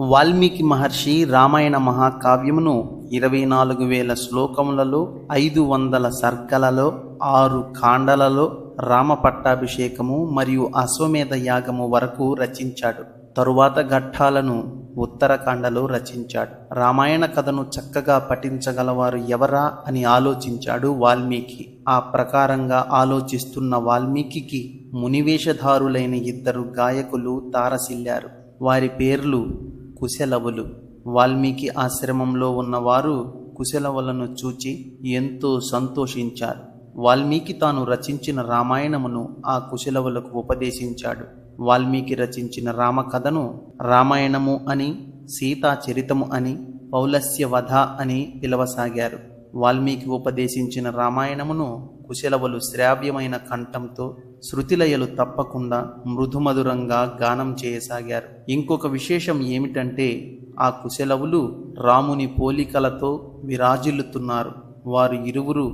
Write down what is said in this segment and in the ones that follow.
వాల్మీకి మహర్షి రామాయణ మహాకావ్యమును ఇరవై నాలుగు వేల శ్లోకములలో ఐదు వందల సర్గలలో ఆరు కాండలలో రామ పట్టాభిషేకము మరియు అశ్వమేధ యాగము వరకు రచించాడు. తరువాత ఘట్టాలను ఉత్తరకాండలో రచించాడు. రామాయణ కథను చక్కగా పఠించగలవారు ఎవరా అని ఆలోచించాడు వాల్మీకి. ఆ ప్రకారంగా ఆలోచిస్తున్న వాల్మీకి మునివేషధారులైన ఇద్దరు గాయకులు తారసిల్లారు. వారి పేర్లు కుశలవులు. వాల్మీకి ఆశ్రమంలో ఉన్నవారు కుశలవులను చూచి ఎంతో సంతోషించారు. వాల్మీకి తాను రచించిన రామాయణమును ఆ కుశలవులకు ఉపదేశించాడు. వాల్మీకి రచించిన రామకథను రామాయణము అని సీతా చరితము అని పౌలస్య వధ అని పిలవసాగారు. వాల్మీకి ఉపదేశించిన రామాయణమును కుశలవలు శ్రావ్యమైన కంఠంతో శృతిలయలు తప్పకుండా మృదుమధురంగా గానం చేయసాగారు. ఇంకొక విశేషం ఏమిటంటే ఆ కుశలవులు రాముని పోలికలతో విరాజిల్లుతున్నారు. వారు ఇరువురు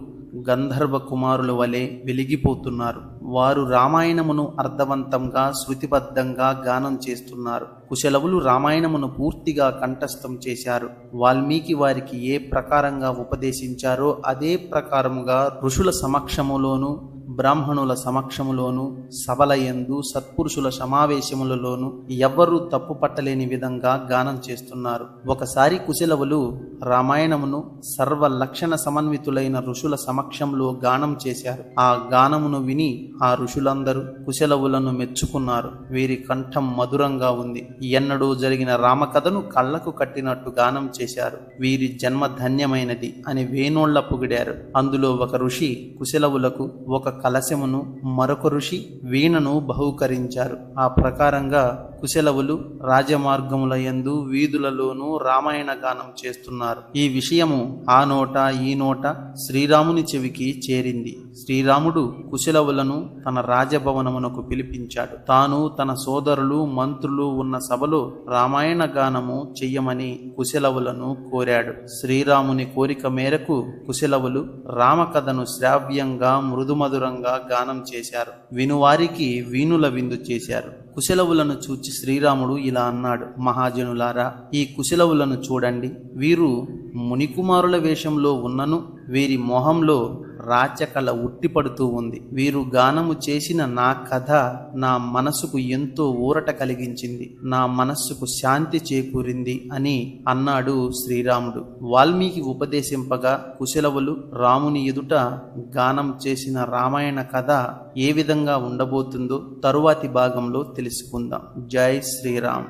గంధర్వ కుమారుల వలె వెలిగిపోతున్నారు. వారు రామాయణమును అర్థవంతంగా శృతిబద్ధంగా గానం చేస్తున్నారు. కుశలవులు రామాయణమును పూర్తిగా కంఠస్థం చేశారు. వాల్మీకి వారికి ఏ ప్రకారంగా ఉపదేశించారో అదే ప్రకారముగా ఋషుల సమక్షములోను బ్రాహ్మణుల సమక్షములోను సభలయందు సత్పురుషుల సమావేశములలోను ఎవ్వరూ తప్పు పట్టలేని విధంగా గానం చేస్తున్నారు. ఒకసారి కుశలవులు రామాయణమును సర్వ లక్షణ సమన్వితులైన ఋషుల సమక్షంలో గానం చేశారు. ఆ గానమును విని ఆ ఋషులందరూ కుశలవులను మెచ్చుకున్నారు. వీరి కంఠం మధురంగా ఉంది. ఎన్నడూ జరిగిన రామకథను కళ్ళకు కట్టినట్టు గానం చేశారు. వీరి జన్మ ధన్యమైనది అని వేణోళ్ళ పొగిడారు. అందులో ఒక ఋషి కుశలవులకు ఒక కలశమును మరొక ఋషి వీణను బహూకరించారు. ఆ ప్రకారంగా కుశలవులు రాజమార్గముల యందు వీధులలోనూ రామాయణ గానం చేస్తున్నారు. ఈ విషయము ఆ నోట ఈ నోట శ్రీరాముని చెవికి చేరింది. శ్రీరాముడు కుశలవులను తన రాజభవనమునకు పిలిపించాడు. తాను తన సోదరులు మంత్రులు ఉన్న సభలో రామాయణ గానము చెయ్యమని కుశలవులను కోరాడు. శ్రీరాముని కోరిక మేరకు కుశలవులు రామకథను శ్రావ్యంగా మృదుమధురంగా గానం చేశారు. వినువారికి వీణుల విందు చేశారు. కుశలవులను చూచి శ్రీరాముడు ఇలా అన్నాడు మహాజనులారా ఈ కుశలవులను చూడండి. వీరు మునికుమారుల వేషంలో ఉన్నను వీరి మొహంలో రాచకళ ఉట్టిపడుతూ ఉంది. వీరు గానము చేసిన నా కథ నా మనసుకు ఎంతో ఊరట కలిగించింది. నా మనస్సుకు శాంతి చేకూరింది అని అన్నాడు శ్రీరాముడు. వాల్మీకి ఉపదేశింపగా కుశలవులు రాముని ఎదుట గానం చేసిన రామాయణ కథ ఏ విధంగా ఉండబోతుందో తరువాతి భాగంలో తెలుసుకుందాం. జై శ్రీరామ్.